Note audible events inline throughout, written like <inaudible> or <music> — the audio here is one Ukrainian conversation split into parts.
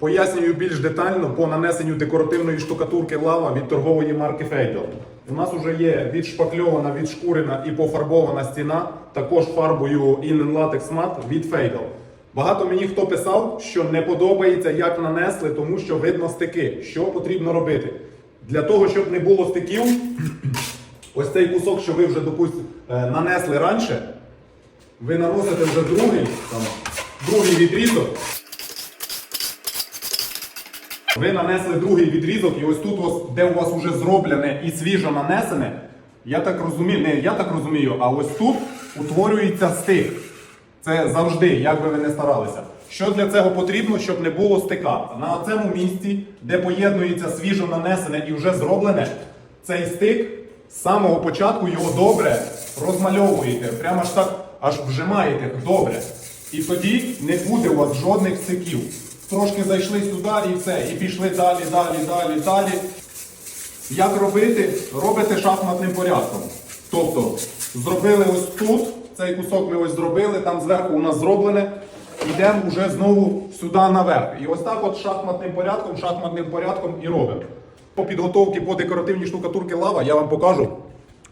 Пояснюю більш детально по нанесенню декоративної штукатурки лава від торгової марки Фейдел. У нас вже є відшпакльована, відшкурена і пофарбована стіна, також фарбою Innen Latex Matte від Фейдел. Багато мені хто писав, що не подобається, як нанесли, тому що видно стики. Що потрібно робити? Для того, щоб не було стиків, ось цей кусок, що ви вже допустим, е, нанесли раніше, ви наносите вже другий, там, другий відрізок. Ви нанесли другий відрізок, і ось тут, де у вас вже зроблене і свіжо нанесене, я так розумію, не я так розумію, а ось тут утворюється стик. Це завжди, як би ви не старалися. Що для цього потрібно, щоб не було стика? На цьому місці, де поєднується свіжо нанесене і вже зроблене, цей стик з самого початку його добре розмальовуєте. Прямо аж так аж вжимаєте добре. І тоді не буде у вас жодних стиків. Трошки зайшли сюди і все. І пішли далі, далі, далі, далі. Як робити? Робите шахматним порядком. Тобто, зробили ось тут, цей кусок ми ось зробили, там зверху у нас зроблене. Йдемо вже знову сюди наверх. І ось так от шахматним порядком, шахматним порядком і робимо. По підготовці по декоративній штукатурки лава я вам покажу.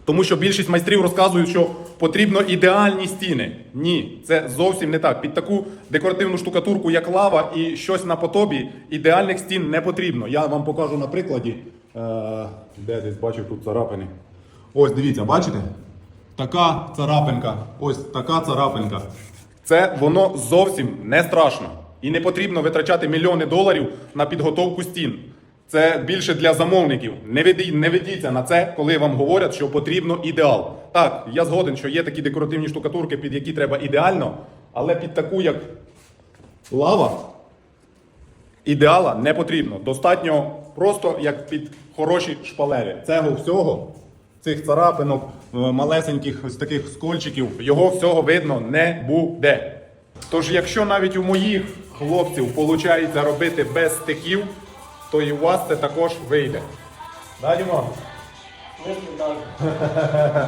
Тому що більшість майстрів розказують, що потрібно ідеальні стіни. Ні, це зовсім не так. Під таку декоративну штукатурку, як лава і щось на потобі, ідеальних стін не потрібно. Я вам покажу на прикладі. Е, де десь бачив тут царапини. Ось дивіться, бачите? Така царапинка, ось така царапинка. Це воно зовсім не страшно. І не потрібно витрачати мільйони доларів на підготовку стін. Це більше для замовників. Не веді- не ведіться на це, коли вам говорять, що потрібно ідеал. Так, я згоден, що є такі декоративні штукатурки, під які треба ідеально, але під таку, як лава, ідеала не потрібно. Достатньо просто як під хороші шпалери. Цього всього, цих царапинок, е, малесеньких ось таких скольчиків, його всього видно не буде. Тож, якщо навіть у моїх хлопців виходить робити без стиків, то і у вас це також вийде. Да, Дімо? <laughs>